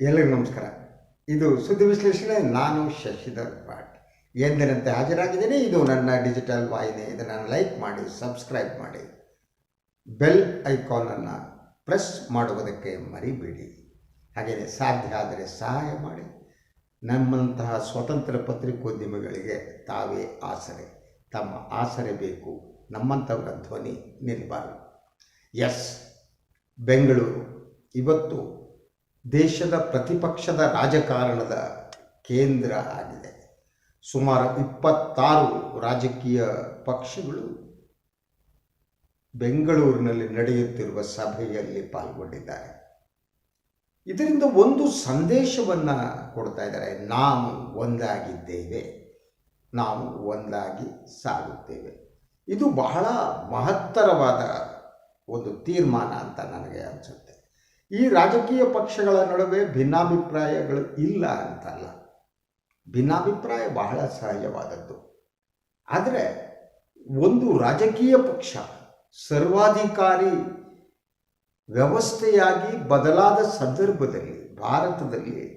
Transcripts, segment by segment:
ಎಲ್ಲರಿಗೂ ನಮಸ್ಕಾರ. ಇದು ಸುದ್ದಿ ವಿಶ್ಲೇಷಣೆ, ನಾನು ಶಶಿಧರ್ ಪಾಟ್ ಎಂದಿನಂತೆ ಹಾಜರಾಗಿದ್ದೀನಿ. ಇದು ನನ್ನ ಡಿಜಿಟಲ್ ವಾಹಿನಿ. ಇದನ್ನು ಲೈಕ್ ಮಾಡಿ, ಸಬ್ಸ್ಕ್ರೈಬ್ ಮಾಡಿ. ಬೆಲ್ ಐಕಾನನ್ನು ಪ್ರೆಸ್ ಮಾಡುವುದಕ್ಕೆ ಮರಿಬೇಡಿ. ಹಾಗೆಯೇ ಸಾಧ್ಯ ಆದರೆ ಸಹಾಯ ಮಾಡಿ. ನಮ್ಮಂತಹ ಸ್ವತಂತ್ರ ಪತ್ರಿಕೋದ್ಯಮಿಗಳಿಗೆ ತಾವೇ ಆಸರೆ. ತಮ್ಮ ಆಸರೆ ಬೇಕು. ನಮ್ಮಂಥವರ ಧ್ವನಿ ನಿಲ್ಲಬಾರದು ಎಸ್. ಬೆಂಗಳೂರು. ಇವತ್ತು ದೇಶದ ಪ್ರತಿಪಕ್ಷದ ರಾಜಕಾರಣದ ಕೇಂದ್ರ ಆಗಿದೆ. ಸುಮಾರು ಇಪ್ಪತ್ತಾರು ರಾಜಕೀಯ ಪಕ್ಷಗಳು ಬೆಂಗಳೂರಿನಲ್ಲಿ ನಡೆಯುತ್ತಿರುವ ಸಭೆಯಲ್ಲಿ ಪಾಲ್ಗೊಂಡಿದ್ದಾರೆ. ಇದರಿಂದ ಒಂದು ಸಂದೇಶವನ್ನು ಕೊಡ್ತಾ ಇದ್ದಾರೆ. ನಾವು ಒಂದಾಗಿದ್ದೇವೆ. ನಾವು ಒಂದಾಗಿ ಸಾಗುತ್ತೇವೆ. ಇದು ಬಹಳ ಮಹತ್ತರವಾದ ಒಂದು ತೀರ್ಮಾನ ಅಂತ ನನಗೆ ಅನಿಸುತ್ತೆ. ಈ ರಾಜಕೀಯ ಪಕ್ಷಗಳ ನಡುವೆ ಭಿನ್ನಾಭಿಪ್ರಾಯಗಳು ಇಲ್ಲ ಅಂತಲ್ಲ. ಭಿನ್ನಾಭಿಪ್ರಾಯ ಬಹಳ ಸಹಜವಾದದ್ದು. ಆದರೆ ಒಂದು ರಾಜಕೀಯ ಪಕ್ಷ ಸರ್ವಾಧಿಕಾರಿ ವ್ಯವಸ್ಥೆಯಾಗಿ ಬದಲಾದ ಸಂದರ್ಭದಲ್ಲಿ, ಭಾರತದಲ್ಲಿ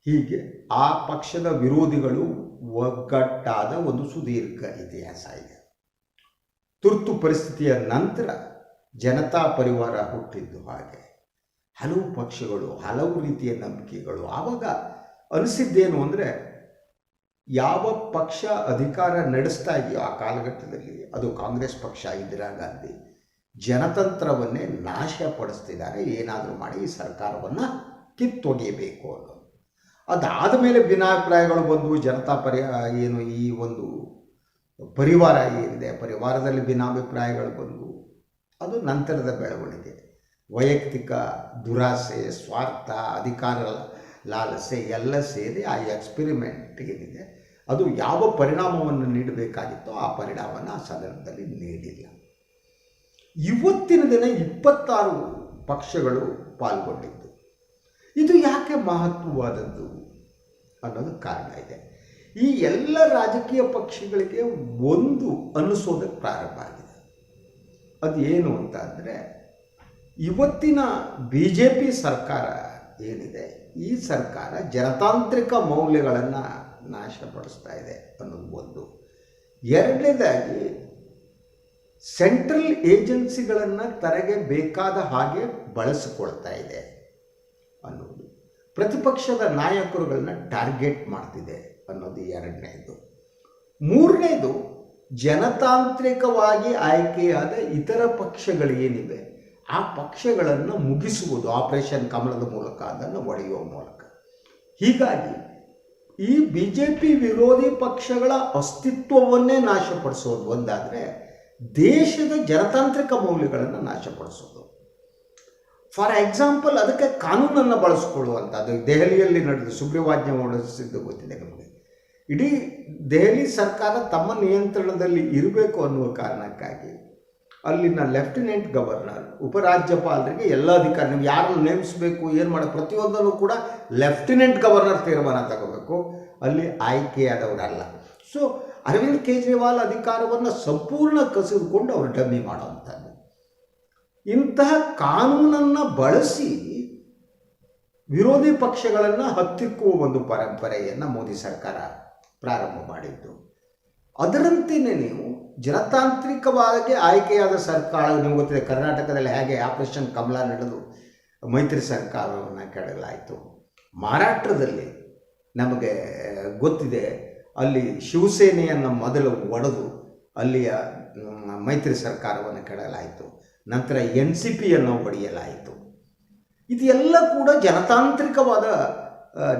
ಹೀಗೆ ಆ ಪಕ್ಷದ ವಿರೋಧಿಗಳು ಒಗ್ಗಟ್ಟಾದ ಒಂದು ಸುದೀರ್ಘ ಇತಿಹಾಸ ಇದೆ. ತುರ್ತು ಪರಿಸ್ಥಿತಿಯ ನಂತರ ಜನತಾ ಪರಿವಾರ ಹುಟ್ಟಿದ್ದು ಹಾಗೆ. ಹಲವು ಪಕ್ಷಗಳು, ಹಲವು ರೀತಿಯ ನಂಬಿಕೆಗಳು. ಆವಾಗ ಅನಿಸಿದ್ದೇನು ಅಂದರೆ, ಯಾವ ಪಕ್ಷ ಅಧಿಕಾರ ನಡೆಸ್ತಾ ಇದೆಯೋ ಆ ಕಾಲಘಟ್ಟದಲ್ಲಿ, ಅದು ಕಾಂಗ್ರೆಸ್ ಪಕ್ಷ, ಇಂದಿರಾ ಗಾಂಧಿ, ಜನತಂತ್ರವನ್ನೇ ನಾಶಪಡಿಸ್ತಿದ್ದಾರೆ ಏನಾದರೂ ಮಾಡಿ ಈ ಸರ್ಕಾರವನ್ನು ಕಿತ್ತೊಗೆಯಬೇಕು ಅನ್ನೋದು. ಅದಾದ ಮೇಲೆ ಭಿನ್ನಾಭಿಪ್ರಾಯಗಳು ಬಂದು, ಜನತಾ ಪರಿ, ಏನು ಈ ಒಂದು ಪರಿವಾರ ಏನಿದೆ, ಪರಿವಾರದಲ್ಲಿ ಭಿನ್ನಾಭಿಪ್ರಾಯಗಳು ಬಂದು, ಅದು ನಂತರದ ಬೆಳವಣಿಗೆ. ವೈಯಕ್ತಿಕ ದುರಾಸೆ, ಸ್ವಾರ್ಥ ಅಧಿಕಾರ ಲಾಲಸೆ ಎಲ್ಲ ಸೇರಿ ಆ ಎಕ್ಸ್ಪೆರಿಮೆಂಟ್ ಏನಿದೆ ಅದು ಯಾವ ಪರಿಣಾಮವನ್ನು ನೀಡಬೇಕಾಗಿತ್ತೋ ಆ ಪರಿಣಾಮವನ್ನು ಆ ಸಂದರ್ಭದಲ್ಲಿ ನೀಡಿಲ್ಲ. ಇವತ್ತಿನ ದಿನ ಇಪ್ಪತ್ತಾರು ಪಕ್ಷಗಳು ಪಾಲ್ಗೊಂಡಿದ್ದು. ಇದು ಯಾಕೆ ಮಹತ್ವವಾದದ್ದು ಅನ್ನೋದು ಕಾರಣ ಇದೆ. ಈ ಎಲ್ಲ ರಾಜಕೀಯ ಪಕ್ಷಗಳಿಗೆ ಒಂದು ಅನಿಸೋದಕ್ಕೆ ಪ್ರಾರಂಭ ಆಗಿದೆ. ಅದು ಏನು ಅಂತ ಅಂದರೆ ಇವತ್ತಿನ ಬಿ ಜೆ ಪಿ ಸರ್ಕಾರ ಏನಿದೆ, ಈ ಸರ್ಕಾರ ಜನತಾಂತ್ರಿಕ ಮೌಲ್ಯಗಳನ್ನು ನಾಶಪಡಿಸ್ತಾ ಇದೆ ಅನ್ನೋದು ಒಂದು. ಎರಡನೇದಾಗಿ, ಸೆಂಟ್ರಲ್ ಏಜೆನ್ಸಿಗಳನ್ನು ತನಗೆ ಬೇಕಾದ ಹಾಗೆ ಬಳಸಿಕೊಳ್ತಾ ಇದೆ ಅನ್ನೋದು. ಪ್ರತಿಪಕ್ಷದ ನಾಯಕರುಗಳನ್ನ ಟಾರ್ಗೆಟ್ ಮಾಡ್ತಿದೆ ಅನ್ನೋದು ಎರಡನೇದು. ಮೂರನೇದು, ಜನತಾಂತ್ರಿಕವಾಗಿ ಆಯ್ಕೆಯಾದ ಇತರ ಪಕ್ಷಗಳೇನಿವೆ ಆ ಪಕ್ಷಗಳನ್ನು ಮುಗಿಸುವುದು ಆಪರೇಷನ್ ಕಮಲದ ಮೂಲಕ ಅದನ್ನು ಒಡೆಯುವ ಮೂಲಕ. ಹೀಗಾಗಿ ಈ ಬಿ ಜೆ ಪಿ ವಿರೋಧಿ ಪಕ್ಷಗಳ ಅಸ್ತಿತ್ವವನ್ನೇ ನಾಶಪಡಿಸೋದು ಒಂದಾದರೆ ದೇಶದ ಜನತಾಂತ್ರಿಕ ಮೌಲ್ಯಗಳನ್ನು ನಾಶಪಡಿಸೋದು. ಫಾರ್ ಎಕ್ಸಾಂಪಲ್ ಅದಕ್ಕೆ ಕಾನೂನನ್ನು ಬಳಸ್ಕೊಳ್ಳುವಂಥದ್ದು ದೆಹಲಿಯಲ್ಲಿ ನಡೆದು ಸುಗ್ರೀವಾಜ್ಞೆ ಹೊರಡಿಸಿದ್ದು ಗೊತ್ತಿದೆ ನಮಗೆ. ಇಡೀ ದೆಹಲಿ ಸರ್ಕಾರ ತಮ್ಮ ನಿಯಂತ್ರಣದಲ್ಲಿ ಇರಬೇಕು ಅನ್ನುವ ಕಾರಣಕ್ಕಾಗಿ ಅಲ್ಲಿನ ಲೆಫ್ಟಿನೆಂಟ್ ಗವರ್ನರ್, ಉಪರಾಜ್ಯಪಾಲರಿಗೆ ಎಲ್ಲ ಅಧಿಕಾರ ನೀವು ಯಾರನ್ನು ನೇಮಿಸಬೇಕು, ಏನು ಮಾಡೋ ಪ್ರತಿಯೊಂದನ್ನು ಕೂಡ ಲೆಫ್ಟಿನೆಂಟ್ ಗವರ್ನರ್ ತೀರ್ಮಾನ ತಗೋಬೇಕು. ಅಲ್ಲಿ ಆಯ್ಕೆಯಾದವರಲ್ಲ. ಸೊ ಅರವಿಂದ್ ಕೇಜ್ರಿವಾಲ್ ಅಧಿಕಾರವನ್ನು ಸಂಪೂರ್ಣ ಕಸಿದುಕೊಂಡು ಅವರು ಡಮ್ಮಿ ಮಾಡುವಂಥದ್ದು. ಇಂತಹ ಕಾನೂನನ್ನು ಬಳಸಿ ವಿರೋಧಿ ಪಕ್ಷಗಳನ್ನು ಹತ್ತಿಕ್ಕುವ ಒಂದು ಪರಂಪರೆಯನ್ನು ಮೋದಿ ಸರ್ಕಾರ ಪ್ರಾರಂಭ ಮಾಡಿದ್ದು. ಅದರಂತೆಯೇ ನೀವು ಜನತಾಂತ್ರಿಕವಾಗಿ ಆಯ್ಕೆಯಾದ ಸರ್ಕಾರ, ನಿಮ್ಗೆ ಗೊತ್ತಿದೆ ಕರ್ನಾಟಕದಲ್ಲಿ ಹೇಗೆ ಆಪರೇಷನ್ ಕಮಲ ನಡೆದು ಮೈತ್ರಿ ಸರ್ಕಾರವನ್ನು ಕೆಡಲಾಯಿತು. ಮಹಾರಾಷ್ಟ್ರದಲ್ಲಿ ನಮಗೆ ಗೊತ್ತಿದೆ, ಅಲ್ಲಿ ಶಿವಸೇನೆಯನ್ನು ಮೊದಲು ಒಡೆದು ಅಲ್ಲಿಯ ಮೈತ್ರಿ ಸರ್ಕಾರವನ್ನು ಕೆಡಲಾಯಿತು. ನಂತರ ಎನ್ ಸಿ ಪಿಯನ್ನು ಒಡೆಯಲಾಯಿತು. ಇದೆಲ್ಲ ಕೂಡ ಜನತಾಂತ್ರಿಕವಾದ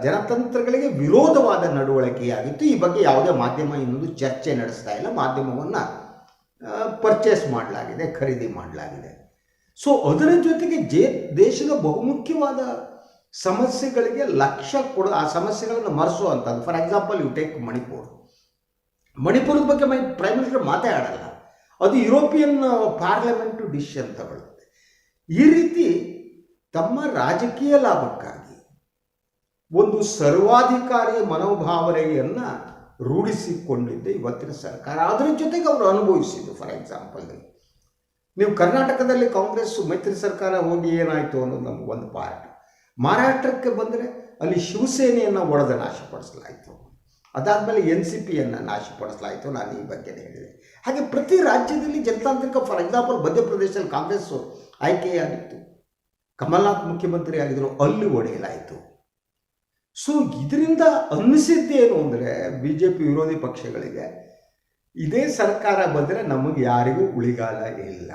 ಜನತಂತ್ರಗಳಿಗೆ ವಿರೋಧವಾದ ನಡವಳಿಕೆಯಾಗಿತ್ತು. ಈ ಬಗ್ಗೆ ಯಾವುದೇ ಮಾಧ್ಯಮ ಇನ್ನೊಂದು ಚರ್ಚೆ ನಡೆಸ್ತಾ ಇಲ್ಲ. ಮಾಧ್ಯಮವನ್ನು ಪರ್ಚೇಸ್ ಮಾಡಲಾಗಿದೆ, ಖರೀದಿ ಮಾಡಲಾಗಿದೆ. ಸೊ ಅದರ ಜೊತೆಗೆ ಜೇ, ದೇಶದ ಬಹುಮುಖ್ಯವಾದ ಸಮಸ್ಯೆಗಳಿಗೆ ಲಕ್ಷ್ಯ ಕೊಡ, ಆ ಸಮಸ್ಯೆಗಳನ್ನು ಮರೆಸುವಂಥದ್ದು for example you take Manipur. ಮಣಿಪುರದ ಬಗ್ಗೆ ಮೈ ಪ್ರೈಮ್ ಮಿನಿಸ್ಟರ್ ಮಾತಾಡಲ್ಲ. ಅದು ಯುರೋಪಿಯನ್ ಪಾರ್ಲಿಮೆಂಟು ಡಿಸಿಷನ್ ತಗೊಳ್ಳುತ್ತೆ. ಈ ರೀತಿ ತಮ್ಮ ರಾಜಕೀಯ ಲಾಭಕ್ಕಾಗಿ ಒಂದು ಸರ್ವಾಧಿಕಾರಿ ಮನೋಭಾವನೆಯನ್ನು ರೂಢಿಸಿಕೊಂಡಿದ್ದೆ ಇವತ್ತಿನ ಸರ್ಕಾರ. ಅದರ ಜೊತೆಗೆ ಅವರು ಅನುಭವಿಸಿದ್ದು ಫಾರ್ ಎಕ್ಸಾಂಪಲ್ ನೀವು ಕರ್ನಾಟಕದಲ್ಲಿ ಕಾಂಗ್ರೆಸ್ ಮೈತ್ರಿ ಸರ್ಕಾರ ಹೋಗಿ ಏನಾಯಿತು ಅನ್ನೋದು ನಮ್ಗೆ ಒಂದು ಪಾರ್ಟ್ ಮಹಾರಾಷ್ಟ್ರಕ್ಕೆ ಬಂದರೆ ಅಲ್ಲಿ ಶಿವಸೇನೆಯನ್ನು ಒಡೆದ ನಾಶಪಡಿಸಲಾಯಿತು ಅದಾದಮೇಲೆ ಎನ್ ಸಿ ಪಿಯನ್ನು ನಾಶಪಡಿಸಲಾಯಿತು ನಾನು ಈ ಬಗ್ಗೆ ಹೇಳಿದೆ. ಹಾಗೆ ಪ್ರತಿ ರಾಜ್ಯದಲ್ಲಿ ಜನತಾಂತ್ರಿಕ ಫಾರ್ ಎಕ್ಸಾಂಪಲ್ ಮಧ್ಯಪ್ರದೇಶದಲ್ಲಿ ಕಾಂಗ್ರೆಸ್ಸು ಆಯ್ಕೆಯಾಗಿತ್ತು. ಕಮಲ್ನಾಥ್ ಮುಖ್ಯಮಂತ್ರಿ ಆಗಿದ್ದರು ಅಲ್ಲಿ ಒಡೆಯಲಾಯಿತು. ಸೊ ಇದರಿಂದ ಅನ್ನಿಸಿದ್ದೇನು ಅಂದರೆ ಬಿ ಜೆ ಪಿ ವಿರೋಧಿ ಪಕ್ಷಗಳಿಗೆ ಇದೇ ಸರ್ಕಾರ ಬಂದರೆ ನಮಗೆ ಯಾರಿಗೂ ಉಳಿಗಾಲ ಇಲ್ಲ.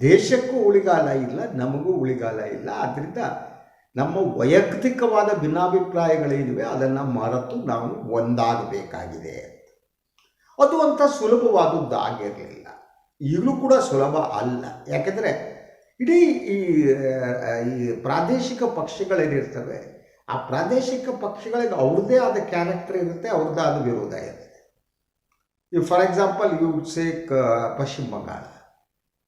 ದೇಶಕ್ಕೂ ಉಳಿಗಾಲ ಇಲ್ಲ, ನಮಗೂ ಉಳಿಗಾಲ ಇಲ್ಲ. ಆದ್ದರಿಂದ ನಮ್ಮ ವೈಯಕ್ತಿಕವಾದ ಭಿನ್ನಾಭಿಪ್ರಾಯಗಳೇನಿವೆ ಅದನ್ನು ಮರೆತು ನಾವು ಒಂದಾಗಬೇಕಾಗಿದೆ. ಅದು ಅಂತ ಸುಲಭವಾದದ್ದು ಆಗಿರಲಿಲ್ಲ ಈಗಲೂ ಕೂಡ ಸುಲಭ ಅಲ್ಲ. ಯಾಕೆಂದರೆ ಇಡೀ ಈ ಈ ಪ್ರಾದೇಶಿಕ ಪಕ್ಷಗಳೇನಿರ್ತವೆ, ಆ ಪ್ರಾದೇಶಿಕ ಪಕ್ಷಗಳಿಗೆ ಅವ್ರದ್ದೇ ಆದ ಕ್ಯಾರೆಕ್ಟರ್ ಇರುತ್ತೆ, ಅವ್ರದ್ದೇ ಆದ ವಿರೋಧ ಇರುತ್ತೆ. ಈ ಫಾರ್ ಎಕ್ಸಾಂಪಲ್ ಯು ಸೇಕ್ ಪಶ್ಚಿಮ ಬಂಗಾಳ,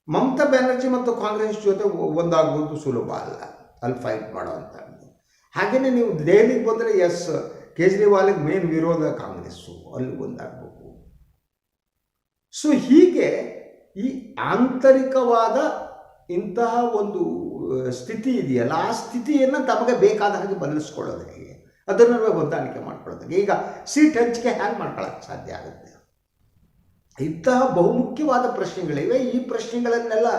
ಮಮತಾ ಬ್ಯಾನರ್ಜಿ ಮತ್ತು ಕಾಂಗ್ರೆಸ್ ಜೊತೆ ಒಂದಾಗುವುದು ಸುಲಭ ಅಲ್ಲ, ಅಲ್ಲಿ ಫೈಟ್ ಮಾಡೋವಂಥದ್ದು ಹಾಗೆಯೇ ನೀವು ದೆಹಲಿಗೆ ಬಂದರೆ ಎಸ್ ಕೇಜ್ರಿವಾಲಿಗೆ ಮೇನ್ ವಿರೋಧ ಕಾಂಗ್ರೆಸ್ಸು, ಅಲ್ಲಿ ಒಂದಾಗಬೇಕು. ಸೊ ಹೀಗೆ ಈ ಆಂತರಿಕವಾದ ಇಂತಹ ಒಂದು ಸ್ಥಿತಿ ಇದೆಯಲ್ಲ, ಆ ಸ್ಥಿತಿಯನ್ನು ತಮಗೆ ಬೇಕಾದ ಹಾಗೆ ಬದಲಿಸ್ಕೊಳ್ಳೋದು ಹೇಗೆ ಅದನ್ನು ಹೊಂದಾಣಿಕೆ ಮಾಡ್ಕೊಳ್ಳೋದು ಈಗ ಸೀಟ್ ಹಂಚಿಕೆ ಹ್ಯಾಂಗೆ ಮಾಡ್ಕೊಳ್ಳೋಕ್ಕೆ ಸಾಧ್ಯ ಆಗುತ್ತೆ. ಇಂತಹ ಬಹುಮುಖ್ಯವಾದ ಪ್ರಶ್ನೆಗಳಿವೆ. ಈ ಪ್ರಶ್ನೆಗಳನ್ನೆಲ್ಲ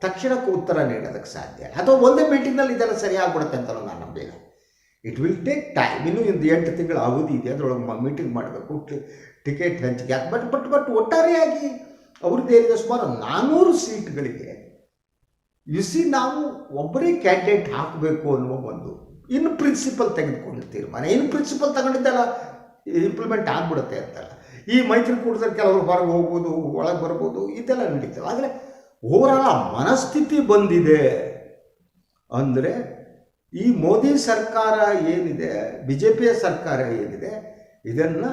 ತಕ್ಷಣಕ್ಕೆ ಉತ್ತರ ನೀಡೋದಕ್ಕೆ ಸಾಧ್ಯ. ಅಥವಾ ಒಂದೇ ಮೀಟಿಂಗ್ನಲ್ಲಿ ಇದೆಲ್ಲ ಸರಿಯಾಗ್ಬಿಡುತ್ತೆ ಅಂತ ನಾನು ನಂಬಿಲ್ಲ. ಇಟ್ ವಿಲ್ ಟೇಕ್ ಟೈಮ್ ಇನ್ನೂ ಒಂದು ಎಂಟು ತಿಂಗಳ ಅವಧಿ ಇದೆ. ಅದರೊಳಗೆ ಮೀಟಿಂಗ್ ಮಾಡಬೇಕು. ಟಿಕೆಟ್ ಹಂಚಿಕೆ ಬಟ್ ಬಟ್ ಬಟ್ ಒಟ್ಟಾರೆಯಾಗಿ ಅವ್ರದ್ದು ಏನಿದೆ? ಸುಮಾರು ನಾನ್ನೂರು ಸೀಟ್ಗಳಿಗೆ ಸಿ ನಾವು ಒಬ್ಬರೇ ಕ್ಯಾಂಡಿಡೇಟ್ ಹಾಕಬೇಕು ಅನ್ನುವ ಒಂದು ಇನ್ ಪ್ರಿನ್ಸಿಪಲ್ ತೆಗೆದುಕೊಂಡು ಮನೆ ಇನ್ ಪ್ರಿನ್ಸಿಪಲ್ ತಗೊಂಡಿದ್ದಲ್ಲ ಇಂಪ್ಲಿಮೆಂಟ್ ಆಗ್ಬಿಡುತ್ತೆ ಅಂತಲ್ಲ. ಈ ಮೈತ್ರಿಕೂಟದಲ್ಲಿ ಕೆಲವರು ಹೊರಗೆ ಹೋಗ್ಬೋದು, ಒಳಗೆ ಬರ್ಬೋದು, ಇದೆಲ್ಲ ನಡೀತವೆ ಆದರೆ ಓವರಾಲ್ ಮನಸ್ಥಿತಿ ಬಂದಿದೆ ಅಂದರೆ ಈ ಮೋದಿ ಸರ್ಕಾರ ಏನಿದೆ ಬಿ ಜೆ ಪಿಯ ಸರ್ಕಾರ ಏನಿದೆ, ಇದನ್ನು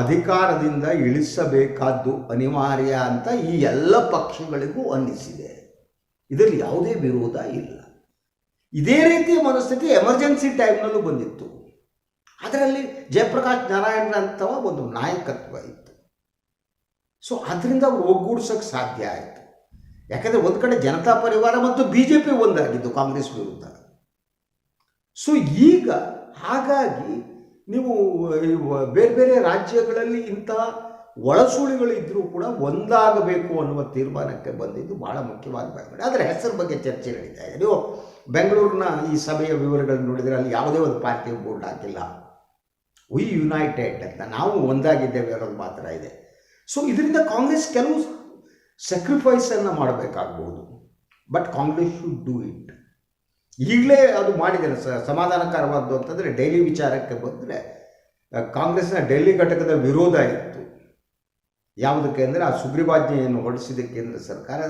ಅಧಿಕಾರದಿಂದ ಇಳಿಸಬೇಕಾದ್ದು ಅನಿವಾರ್ಯ ಅಂತ ಈ ಎಲ್ಲ ಪಕ್ಷಗಳಿಗೂ ಅನ್ನಿಸಿದೆ. ಇದರಲ್ಲಿ ಯಾವುದೇ ವಿರೋಧ ಇಲ್ಲ. ಇದೇ ರೀತಿಯ ಮನಸ್ಥಿತಿ ಎಮರ್ಜೆನ್ಸಿ ಟೈಮ್ನಲ್ಲೂ ಬಂದಿತ್ತು. ಅದರಲ್ಲಿ ಜಯಪ್ರಕಾಶ್ ನಾರಾಯಣರಂಥವ ಒಂದು ನಾಯಕತ್ವ ಇತ್ತು. ಸೊ ಅದರಿಂದ ಒಗ್ಗೂಡಿಸೋಕೆ ಸಾಧ್ಯ ಆಯಿತು. ಯಾಕಂದರೆ ಒಂದು ಕಡೆ ಜನತಾ ಪರಿವಾರ ಮತ್ತು ಬಿ ಜೆ ಪಿ ಒಂದಾಗಿದ್ದು ಕಾಂಗ್ರೆಸ್ ವಿರುದ್ಧ. ಸೊ ಈಗ ಹಾಗಾಗಿ ನೀವು ಬೇರೆ ಬೇರೆ ರಾಜ್ಯಗಳಲ್ಲಿ ಇಂತಹ ಒಳಸುಳಿಗಳು ಇದ್ದರೂ ಕೂಡ ಒಂದಾಗಬೇಕು ಅನ್ನುವ ತೀರ್ಮಾನಕ್ಕೆ ಬಂದಿದ್ದು ಬಹಳ ಮುಖ್ಯವಾದ ಬೆಳವಣಿಗೆ ಆದರೆ ಹೆಸರು ಬಗ್ಗೆ ಚರ್ಚೆ ನಡೀತಾ ಇದೆ ನೀವು ಬೆಂಗಳೂರಿನ ಈ ಸಭೆಯ ವಿವರಗಳನ್ನು ನೋಡಿದರೆ ಅಲ್ಲಿ ಯಾವುದೇ ಒಂದು ಪಾರ್ಟಿ ಬೋರ್ಡ್ ಹಾಕಿಲ್ಲ. ವಿ ಯುನೈಟೆಡ್ ಅಂತ. ನಾವು ಒಂದಾಗಿದ್ದೇವೆ ಅನ್ನೋದು ಮಾತ್ರ ಇದೆ. ಸೊ ಇದರಿಂದ ಕಾಂಗ್ರೆಸ್ ಕೆಲವು ಸ್ಯಾಕ್ರಿಫೈಸನ್ನು ಮಾಡಬೇಕಾಗ್ಬೋದು. But Congress should do it ಈಗಲೇ ಅದು ಮಾಡಿದರೆ ಸಮಾಧಾನಕರವಾದ್ದು ಅಂತಂದರೆ ಡೈಲಿ ವಿಚಾರಕ್ಕೆ ಬಂದರೆ, ಕಾಂಗ್ರೆಸ್ನ ಡೆಲ್ಲಿ ಘಟಕದ ವಿರೋಧ ಇತ್ತು. ಯಾವುದಕ್ಕೆ ಅಂದರೆ ಆ ಸುಗ್ರೀವಾಜ್ಞೆಯನ್ನು ಹೊರಡಿಸಿದ ಕೇಂದ್ರ ಸರ್ಕಾರ,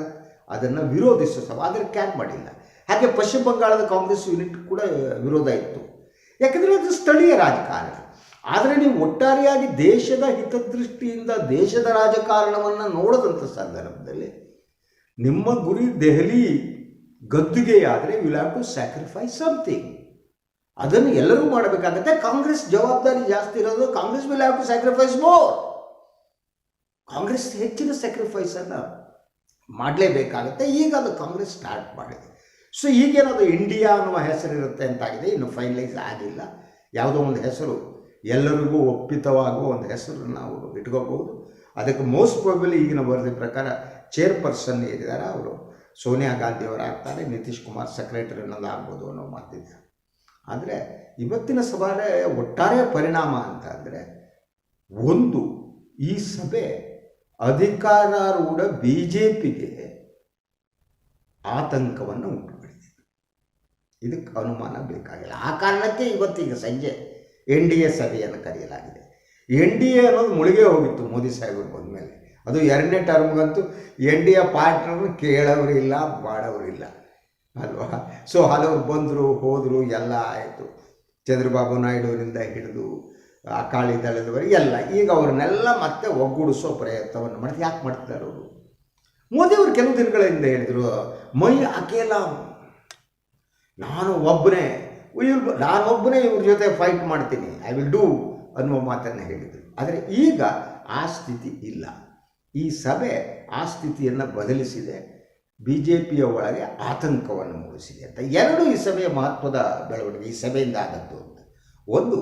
ಅದನ್ನು ವಿರೋಧಿಸುವ ಸಭೆ ಆದರೆ ಕ್ಯಾಂಪ್ ಮಾಡಿಲ್ಲ. ಹಾಗೆ ಪಶ್ಚಿಮ ಬಂಗಾಳದ ಕಾಂಗ್ರೆಸ್ ಯೂನಿಟ್ ಕೂಡ ವಿರೋಧ ಇತ್ತು. ಯಾಕೆಂದರೆ ಅದು ಸ್ಥಳೀಯ ರಾಜಕಾರಣ. ಆದರೆ ನೀವು ಒಟ್ಟಾರೆಯಾಗಿ ದೇಶದ ಹಿತದೃಷ್ಟಿಯಿಂದ ದೇಶದ ರಾಜಕಾರಣವನ್ನು ನೋಡದಂಥ ಸಂದರ್ಭದಲ್ಲಿ ನಿಮ್ಮ ಗುರಿ Delhi ಗದ್ದುಗೆಯಾದರೆ will have to sacrifice something ಅದನ್ನು ಎಲ್ಲರೂ ಮಾಡಬೇಕಾಗತ್ತೆ. ಕಾಂಗ್ರೆಸ್ ಜವಾಬ್ದಾರಿ ಜಾಸ್ತಿ ಇರೋದು, Congress will have to sacrifice more Congress ಹೆಚ್ಚಿನ ಸ್ಯಾಕ್ರಿಫೈಸನ್ನು ಮಾಡಲೇಬೇಕಾಗುತ್ತೆ. ಈಗ ಅದು ಕಾಂಗ್ರೆಸ್ ಸ್ಟಾರ್ಟ್ ಮಾಡಿದೆ. ಸೊ ಈಗೇನದು ಇಂಡಿಯಾ ಅನ್ನುವ ಹೆಸರಿರುತ್ತೆ ಅಂತಾಗಿದೆ. ಇನ್ನು ಫೈನಲೈಸ್ ಆಗಿಲ್ಲ. ಯಾವುದೋ ಒಂದು ಹೆಸರು ಎಲ್ಲರಿಗೂ ಒಪ್ಪಿತವಾಗುವ ಒಂದು ಹೆಸರನ್ನು ನಾವು ಇಟ್ಕೋಬಹುದು ಅದಕ್ಕೆ ಮೋಸ್ಟ್ ಪ್ರಾಬಲಿ ಈಗಿನ ವರದಿ ಪ್ರಕಾರ ಚೇರ್ಪರ್ಸನ್ ಏನಿದ್ದಾರೆ ಅವರು. ಸೋನಿಯಾ ಗಾಂಧಿ ಆಗ್ತಾರೆ ನಿತೀಶ್ ಕುಮಾರ್ ಸೆಕ್ರೆಟರಿ ಅನ್ನೋದು ಆಗ್ಬೋದು ಅನ್ನೋ ಮಾತಿದೆ. ಆದರೆ ಇವತ್ತಿನ ಸಭೆ ಒಟ್ಟಾರೆ ಪರಿಣಾಮ ಅಂತ ಅಂದರೆ ಒಂದು ಈ ಸಭೆ ಅಧಿಕಾರಾರೂಢ ಬಿ ಜೆ ಪಿಗೆ ಆತಂಕವನ್ನು ಉಂಟು ಮಾಡಿದೆ ಇದಕ್ಕೆ ಅನುಮಾನ ಬೇಕಾಗಿಲ್ಲ. ಆ ಕಾರಣಕ್ಕೆ ಇವತ್ತೀಗ ಸಂಜೆ ಎನ್ ಡಿ ಎ ಸಭೆಯನ್ನು ಕರೆಯಲಾಗಿದೆ. ಎನ್ ಡಿ ಎ ಅನ್ನೋದು ಮುಳುಗೇ ಹೋಗಿತ್ತು ಮೋದಿ ಸಾಹೇಬರು ಬಂದಮೇಲೆ. ಅದು ಎರಡನೇ ಟರ್ಮ್ಗಂತೂ ಎನ್ ಡಿ ಎ ಪಾರ್ಟ್ನರ್ನ ಕೇಳೋರಿಲ್ಲ ಮಾಡೋರಿಲ್ಲ ಅಲ್ವಾ? ಸೊ ಹಲವರು ಬಂದರು, ಹೋದರು, ಎಲ್ಲ ಆಯಿತು. ಚಂದ್ರಬಾಬು ನಾಯ್ಡುವಿನಿಂದ ಹಿಡಿದು ಅಕಾಲಿ ದಳದವರೆಗೆ ಎಲ್ಲ. ಈಗ ಅವ್ರನ್ನೆಲ್ಲ ಮತ್ತೆ ಒಗ್ಗೂಡಿಸೋ ಪ್ರಯತ್ನವನ್ನು ಮಾಡ್ತಾರೆ. ಯಾಕೆ ಮಾಡ್ತಿದ್ದಾರೆ ಅವರು? ಮೋದಿಯವರು ಕೆಲವು ದಿನಗಳ ಹಿಂದೆ ಹೇಳಿದರು, ಮೈ ಅಕೇಲ. ನಾನು ಒಬ್ಬನೇ. ನಾನೊಬ್ಬನೇ ಇವ್ರ ಜೊತೆ ಫೈಟ್ ಮಾಡ್ತೀನಿ. ಐ ವಿಲ್ ಡೂ ಅನ್ನುವ ಮಾತನ್ನು ಹೇಳಿದರು. ಆದರೆ ಈಗ ಆ ಸ್ಥಿತಿ ಇಲ್ಲ. ಈ ಸಭೆ ಆ ಸ್ಥಿತಿಯನ್ನು ಬದಲಿಸಿದೆ. ಬಿ ಜೆ ಪಿಯ ಒಳಗೆ ಆತಂಕವನ್ನು ಮೂಡಿಸಿದೆ ಅಂತ. ಎರಡು ಈ ಸಭೆಯ ಮಹತ್ವದ ಬೆಳವಣಿಗೆ ಈ ಸಭೆಯಿಂದ ಆದದ್ದು ಅಂತ ಒಂದು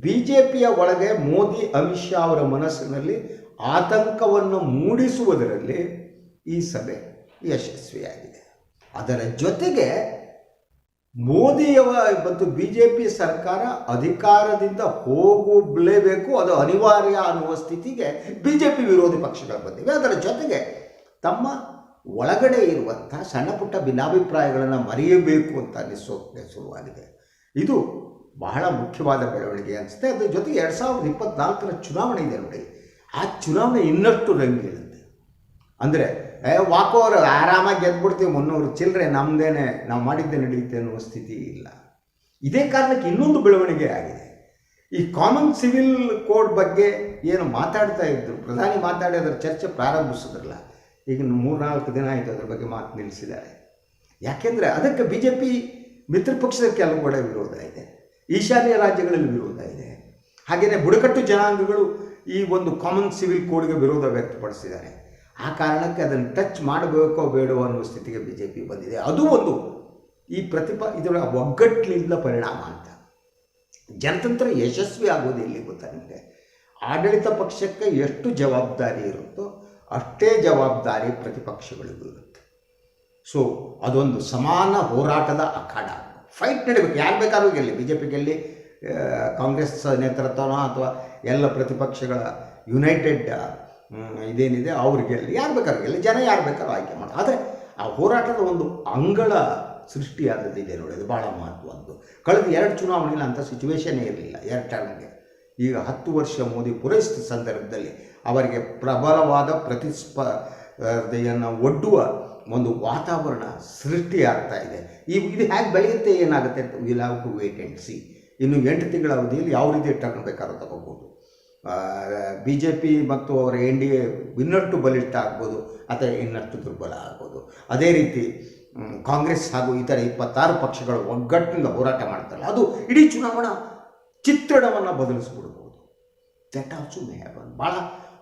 ಬಿ ಜೆ ಪಿಯ ಒಳಗೆ ಮೋದಿ, ಅಮಿತ್ ಶಾ ಅವರ ಮನಸ್ಸಿನಲ್ಲಿ ಆತಂಕವನ್ನು ಮೂಡಿಸುವುದರಲ್ಲಿ ಈ ಸಭೆ ಯಶಸ್ವಿಯಾಗಿದೆ. ಅದರ ಜೊತೆಗೆ ಮೋದಿಯವ ಮತ್ತು ಬಿ ಜೆ ಪಿ ಸರ್ಕಾರ ಅಧಿಕಾರದಿಂದ ಹೋಗಲೇಬೇಕು ಅದು ಅನಿವಾರ್ಯ ಅನ್ನುವ ಸ್ಥಿತಿಗೆ ಬಿ ಜೆ ಪಿ ವಿರೋಧಿ ಪಕ್ಷಗಳು ಬಂದಿವೆ. ಅದರ ಜೊತೆಗೆ ತಮ್ಮ ಒಳಗಡೆ ಇರುವಂಥ ಸಣ್ಣ ಪುಟ್ಟ ಭಿನ್ನಾಭಿಪ್ರಾಯಗಳನ್ನು ಮರೆಯಬೇಕು ಅಂತ ಅನ್ನಿಸೋಕ್ಕೆ ಶುರುವಾಗಿದೆ. ಇದು ಬಹಳ ಮುಖ್ಯವಾದ ಬೆಳವಣಿಗೆ ಅನಿಸುತ್ತೆ. ಅದ್ರ ಜೊತೆಗೆ ಎರಡು ಸಾವಿರದ ಇಪ್ಪತ್ನಾಲ್ಕರ ಚುನಾವಣೆ ಇದೆ ನೋಡಿ. ಆ ಚುನಾವಣೆ ಇನ್ನಷ್ಟು ರಂಗೇಳುತ್ತೆ ಅಂದರೆ ವಾಕೋರು ಆರಾಮಾಗಿ ಗೆದ್ಬಿಡ್ತೀವಿ, ಮುನ್ನೂರು ಚಿಲ್ಲರೆ ನಮ್ಮದೇನೆ ನಾವು ಮಾಡಿದ್ದೆ ನಡೆಯುತ್ತೆ ಅನ್ನುವ ಸ್ಥಿತಿ ಇಲ್ಲ. ಇದೇ ಕಾರಣಕ್ಕೆ ಇನ್ನೊಂದು ಬೆಳವಣಿಗೆ ಆಗಿದೆ. ಈ ಕಾಮನ್ ಸಿವಿಲ್ ಕೋಡ್ ಬಗ್ಗೆ ಏನು ಮಾತಾಡ್ತಾ ಇದ್ದರು ಪ್ರಧಾನಿ ಮಾತಾಡಿ ಅದರ ಚರ್ಚೆ ಪ್ರಾರಂಭಿಸಿದ್ರಲ್ಲ, ಈಗ ಮೂರ್ನಾಲ್ಕು ದಿನ ಆಯಿತು ಅದ್ರ ಬಗ್ಗೆ ಮಾತು ನಿಲ್ಲಿಸಿದ್ದಾರೆ ಯಾಕೆಂದರೆ ಅದಕ್ಕೆ ಬಿ ಜೆ ಪಿ ಮಿತ್ರ ಪಕ್ಷದ ಕೆಲವು ಕಡೆ ವಿರೋಧ ಇದೆ. ಈಶಾನ್ಯ ರಾಜ್ಯಗಳಲ್ಲಿ ವಿರೋಧ ಇದೆ. ಹಾಗೆಯೇ ಬುಡಕಟ್ಟು ಜನಾಂಗಗಳು ಈ ಒಂದು ಕಾಮನ್ ಸಿವಿಲ್ ಕೋಡ್ಗೆ ವಿರೋಧ ವ್ಯಕ್ತಪಡಿಸಿದ್ದಾರೆ. ಆ ಕಾರಣಕ್ಕೆ ಅದನ್ನು ಟಚ್ ಮಾಡಬೇಕೋ ಬೇಡವೋ ಅನ್ನೋ ಸ್ಥಿತಿಗೆ ಬಿ ಜೆ ಪಿ ಬಂದಿದೆ. ಅದು ಒಂದು ಈ ಪ್ರತಿಭಾ ಇದರ ಒಗ್ಗಟ್ಟಿನಿಂದ ಪರಿಣಾಮ ಅಂತ. ಜನತಂತ್ರ ಯಶಸ್ವಿ ಆಗೋದು ಇಲ್ಲಿ ಗೊತ್ತಾ ನಿಮಗೆ? ಆಡಳಿತ ಪಕ್ಷಕ್ಕೆ ಎಷ್ಟು ಜವಾಬ್ದಾರಿ ಇರುತ್ತೋ ಅಷ್ಟೇ ಜವಾಬ್ದಾರಿ ಪ್ರತಿಪಕ್ಷಗಳಿಗೂ ಇರುತ್ತೆ. ಸೊ ಅದೊಂದು ಸಮಾನ ಹೋರಾಟದ ಅಖಾಡ. ಫೈಟ್ ನಡಿಬೇಕು. ಯಾರು ಬೇಕಾದ್ರೂ ಗೆಲ್ಲಿ. ಬಿ ಜೆ ಪಿ ಗೆಲ್ಲಿ ಕಾಂಗ್ರೆಸ್ ನೇತೃತ್ವನೋ ಅಥವಾ ಎಲ್ಲ ಪ್ರತಿಪಕ್ಷಗಳ ಯುನೈಟೆಡ್ ಇದೇನಿದೆ ಅವ್ರಿಗೆ ಯಾರು ಬೇಕಾದ್ರೂ ಗೆಲ್ಲಿ. ಜನ ಯಾರು ಬೇಕಾದ್ರೂ ಆಯ್ಕೆ ಮಾಡಿ. ಆದರೆ ಆ ಹೋರಾಟದ ಒಂದು ಅಂಗಳ ಸೃಷ್ಟಿಯಾದದ್ದಿದೆ ನೋಡಿ. ಅದು ಭಾಳ ಮಹತ್ವದ್ದು. ಕಳೆದ ಎರಡು ಚುನಾವಣೆಯಲ್ಲಿ ಅಂಥ ಸಿಚುವೇಶನ್ನೇ ಇರಲಿಲ್ಲ. ಎರಡು ಟರ್ಮ್ಗೆ. ಈಗ ಹತ್ತು ವರ್ಷ ಮೋದಿ ಪೂರೈಸಿದ ಸಂದರ್ಭದಲ್ಲಿ ಅವರಿಗೆ ಪ್ರಬಲವಾದ ಪ್ರತಿಸ್ಪರ್ಧೆಯನ್ನು ಒಡ್ಡುವ ಒಂದು ವಾತಾವರಣ ಸೃಷ್ಟಿಯಾಗ್ತಾ ಇದೆ. ಈ ಇದು ಹೇಗೆ ಬೆಳೆಯುತ್ತೆ, ಏನಾಗುತ್ತೆ ಅಂತ will have to wait and see ಇನ್ನು ಎಂಟು ತಿಂಗಳ ಅವಧಿಯಲ್ಲಿ ಯಾವ ರೀತಿ ಟರ್ನ್ ಬೇಕಾದ್ರೂ ತಗೋಬೋದು. ಬಿ ಜೆ ಪಿ ಮತ್ತು ಅವರ ಎನ್ ಡಿ ಎ ಇನ್ನಷ್ಟು ಬಲಿಷ್ಠ ಆಗ್ಬೋದು, ಅಥವಾ ಇನ್ನಷ್ಟು ದುರ್ಬಲ ಆಗ್ಬೋದು. ಅದೇ ರೀತಿ ಕಾಂಗ್ರೆಸ್ ಹಾಗೂ ಇತರ ಇಪ್ಪತ್ತಾರು ಪಕ್ಷಗಳು ಒಗ್ಗಟ್ಟಿನಿಂದ ಹೋರಾಟ ಮಾಡ್ತಾರಲ್ಲ, ಅದು ಇಡೀ ಚುನಾವಣಾ ಚಿತ್ರಣವನ್ನು ಬದಲಿಸ್ಬಿಡ್ಬೋದು. ದಟ್ ಆಲ್ಸೋ ಮೇ ಹ್ಯಾಪನ್ ಭಾಳ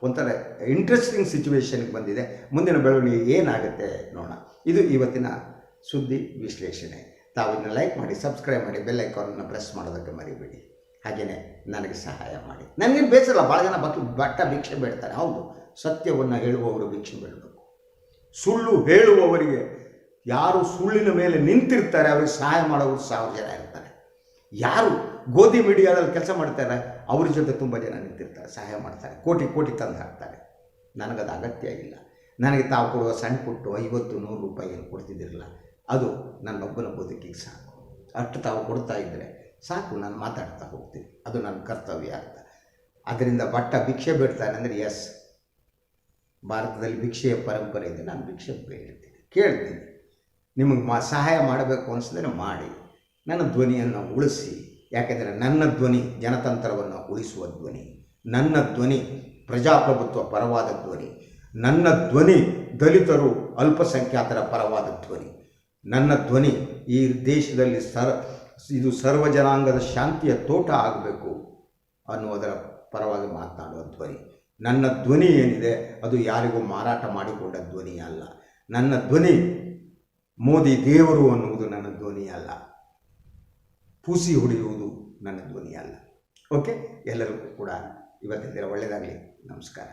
ಒಂಥರ ಇಂಟ್ರೆಸ್ಟಿಂಗ್ ಸಿಚುವೇಶನ್ಗೆ ಬಂದಿದೆ. ಮುಂದಿನ ಬೆಳವಣಿಗೆ ಏನಾಗುತ್ತೆ ನೋಡೋಣ. ಇದು ಇವತ್ತಿನ ಸುದ್ದಿ ವಿಶ್ಲೇಷಣೆ. ತಾವು ಇದನ್ನ ಲೈಕ್ ಮಾಡಿ ಸಬ್ಸ್ಕ್ರೈಬ್ ಮಾಡಿ ಬೆಲ್ ಐಕಾನನ್ನು ಪ್ರೆಸ್ ಮಾಡೋದಕ್ಕೆ ಮರಿಬೇಡಿ. ಹಾಗೆಯೇ ನನಗೆ ಸಹಾಯ ಮಾಡಿ. ನನಗೇನು ಬೇಸರ ಭಾಳ ಜನ ಬಕ್ ಬಟ್ಟ ಭಿಕ್ಷೆ ಬೇಡ್ತಾರೆ. ಹೌದು, ಸತ್ಯವನ್ನು ಹೇಳುವವರು ಭಿಕ್ಷೆ ಬೇಡಬೇಕು. ಸುಳ್ಳು ಹೇಳುವವರಿಗೆ ಯಾರು ಸುಳ್ಳಿನ ಮೇಲೆ ನಿಂತಿರ್ತಾರೆ, ಅವರಿಗೆ ಸಹಾಯ ಮಾಡೋರು ಸಾವಿರ ಜನ ಇರ್ತಾರೆ. ಯಾರು ಗೋಧಿ ಮೀಡಿಯಾದಲ್ಲಿ ಕೆಲಸ ಮಾಡ್ತಾರೆ, ಅವ್ರ ಜೊತೆ ತುಂಬ ಜನ ನಿಂತಿರ್ತಾರೆ, ಸಹಾಯ ಮಾಡ್ತಾರೆ, ಕೋಟಿ ಕೋಟಿ ತಂದು ಹಾಕ್ತಾರೆ. ನನಗದು ಅಗತ್ಯ ಇಲ್ಲ. ನನಗೆ ತಾವು ಕೊಡುವ ಸಣ್ಣ ಪುಟ್ಟು ಐವತ್ತು, ನೂರು ರೂಪಾಯಿ ಏನು ಕೊಡ್ತಿದ್ದಿರಲ್ಲ, ಅದು ನನ್ನೊಬ್ಬನ ಬದುಕಿಗೆ ಸಾಕು. ಅಷ್ಟು ತಾವು ಕೊಡ್ತಾ ಇದ್ದರೆ ಸಾಕು, ನಾನು ಮಾತಾಡ್ತಾ ಹೋಗ್ತೀನಿ. ಅದು ನನ್ನ ಕರ್ತವ್ಯ ಅಂತ. ಅದರಿಂದ ಬಟ್ಟ ಭಿಕ್ಷೆ ಬಿಡ್ತಾನೆ ಅಂದರೆ ಎಸ್ ಭಾರತದಲ್ಲಿ ಭಿಕ್ಷೆಯ ಪರಂಪರೆ ಇದೆ, ನಾನು ಭಿಕ್ಷೆ ಬೇಡ್ತೀನಿ ಕೇಳ್ತೀನಿ. ನಿಮಗೆ ಮಾ, ಸಹಾಯ ಮಾಡಬೇಕು ಅನಿಸಿದ್ರೆ ಮಾಡಿ. ನನ್ನ ಧ್ವನಿಯನ್ನು ಉಳಿಸಿ. ಯಾಕೆಂದರೆ ನನ್ನ ಧ್ವನಿ ಜನತಂತ್ರವನ್ನು ಉಳಿಸುವ ಧ್ವನಿ, ನನ್ನ ಧ್ವನಿ ಪ್ರಜಾಪ್ರಭುತ್ವ ಪರವಾದ ಧ್ವನಿ, ನನ್ನ ಧ್ವನಿ ದಲಿತರು ಅಲ್ಪಸಂಖ್ಯಾತರ ಪರವಾದ ಧ್ವನಿ, ನನ್ನ ಧ್ವನಿ ಈ ದೇಶದಲ್ಲಿ ಸರ್, ಇದು ಸರ್ವ ಜನಾಂಗದ ಶಾಂತಿಯ ತೋಟ ಆಗಬೇಕು ಅನ್ನುವುದರ ಪರವಾಗಿ ಮಾತನಾಡುವ ಧ್ವನಿ. ನನ್ನ ಧ್ವನಿ ಏನಿದೆ ಅದು ಯಾರಿಗೂ ಮಾರಾಟ ಮಾಡಿಕೊಂಡ ಧ್ವನಿ ಅಲ್ಲ ನನ್ನ ಧ್ವನಿ ಮೋದಿ ದೇವರು ಅನ್ನುವುದು ನನ್ನ ಧ್ವನಿ ಅಲ್ಲ ಪೂಸಿ ಹೊಡೆಯುವುದು ನನ್ನ ಧ್ವನಿಯಲ್ಲ. ಓಕೆ ಎಲ್ಲರಿಗೂ ಕೂಡ ಇವತ್ತಿನ ದಿನ ಒಳ್ಳೆಯದಾಗಲಿ ನಮಸ್ಕಾರ.